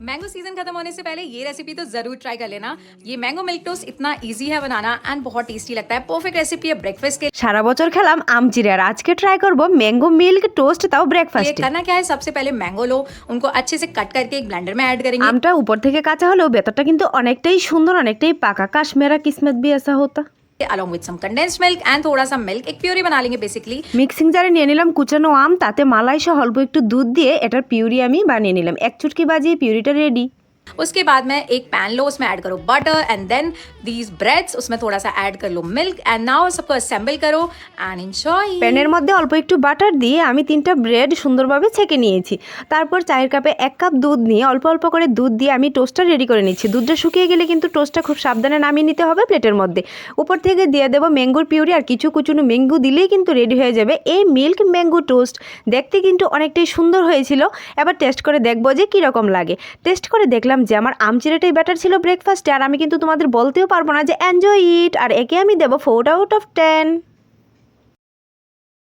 mango season खत्म होने से पहले ये रेसिपी तो जरूर ट्राई कर लेना ये मैंगो मिल्क टोस्ट इतना इजी है बनाना एंड बहुत टेस्टी लगता है परफेक्ट रेसिपी है ब्रेकफास्ट के সারা বছর খেলাম আম চিড়ে আর আজকে ট্রাই করব ম্যাঙ্গো মিল্ক টোস্ট তাও लिए ব্রেকফাস্টে करना क्या है सबसे पहले मैंगो लो उनको अच्छे से कट करके एक ब्लेंडर में ऐड करेंगे আমটা উপর থেকে কাঁচা হলেও ভেতরটা কিন্তু অনেকটাই সুন্দর অনেকটাই পাকা কাশ মেরা কিসমত भी ऐसा होता along with some condensed milk and thoda some milk ek puree bana lenge basically mixing jar e niye nilam kuchano am tate malai malai holbo ektu dudh diye etar puree ami baniye nilam ek chutki bajiye puree ta ready उसके बाद में एक pan लो उसमें add करो butter and then these breads उसमें थोड़ा सा add कर लो मिल्क एंड नाउ सबको असेंबल करो एंड एंजॉय প্যানের মধ্যে অল্প একটু বাটার দিয়ে আমি তিনটা ব্রেড সুন্দরভাবে ছেঁকে নিয়েছি তারপর চায়ের কাপে এক কাপ দুধ নিয়ে অল্প অল্প করে দুধ দিয়ে আমি টোস্টটা রেডি করে নিচ্ছি দুধটা শুকিয়ে গেলে কিন্তু টোস্টটা খুব সাবধানে নামিয়ে নিতে হবে প্লেটের মধ্যে উপর থেকে দিয়ে দেবো ম্যাঙ্গোর পিউরি আর কিছু কুচুনো ম্যাঙ্গো দিলেই কিন্তু রেডি হয়ে যাবে এই মিল্ক ম্যাঙ্গো টোস্ট দেখতে কিন্তু অনেকটাই সুন্দর হয়েছিল এবার টেস্ট করে দেখবো যে কীরকম লাগে টেস্ট করে দেখলাম যে আমার আমচিরাটাই ব্যাটার ছিল ব্রেকফাস্টে আর আমি কিন্তু তোমাদের বলতেও পারব না যে এনজয় ইট আর একে আমি দেবো ফোর আউট অফ টেন